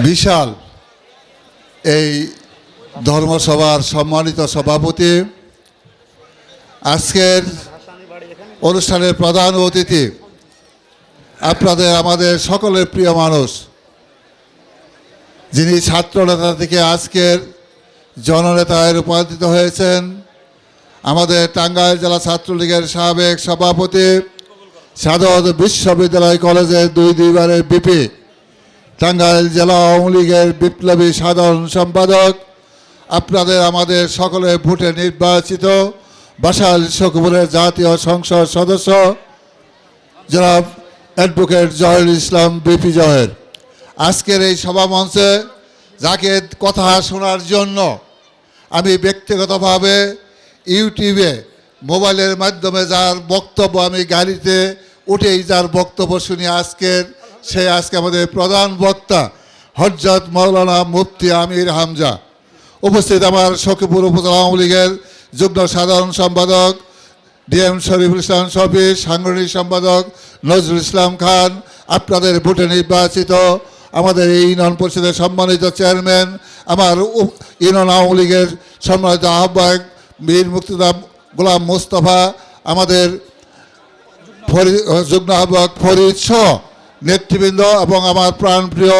বিশাল এই ধর্মসভার সম্মানিত সভাপতি। আজকের অনুষ্ঠানের প্রধান অতিথি আপনাদের আমাদের সকলের প্রিয় মানুষ, যিনি ছাত্রনেতা থেকে আজকের জননেতায় রূপান্তরিত হয়েছেন, আমাদের টাঙ্গাইল জেলা ছাত্রলীগের সাবেক সভাপতি সাদত বিশ্ববিদ্যালয় কলেজের দুই দুইবারের বিপি। টাঙ্গাইল জেলা আওয়ামী লীগের বিপ্লবী সাধারণ সম্পাদক, আপনাদের আমাদের সকলে ভোটে নির্বাচিত বাসাল শকুপুরের জাতীয় সংসদ সদস্য, জনাব অ্যাডভোকেট জহুরুল ইসলাম বিপি জহের। আজকের এই সভা মঞ্চে যাকে কথা শোনার জন্য আমি ব্যক্তিগতভাবে ইউটিউবে, মোবাইলের মাধ্যমে যার বক্তব্য আমি গাড়িতে উঠেই যার বক্তব্য শুনি আজকের সে আজকে আমাদের প্রধান বক্তা হজরত মৌলানা মুফতি আমির হামজা। উপস্থিত আমার সখীপুর উপজেলা আওয়ামী লীগের যুগ্ম সাধারণ সম্পাদক, ডিএম শরীফুল ইসলাম শফি, সাংগঠনিক সম্পাদক নজরুল ইসলাম খান, আপনাদের ভোটে নির্বাচিত আমাদের এই ইউনিয়ন পরিষদের সম্মানিত চেয়ারম্যান, আমার ইউনিয়ন আওয়ামী লীগের সম্মানিত আহ্বায়ক বীর মুক্তিদা গোলাম মোস্তফা, আমাদের ফরিদ যুগ্ম আহ্বায়ক ফরিদ সহ নেতৃবৃন্দ এবং আমার প্রাণপ্রিয়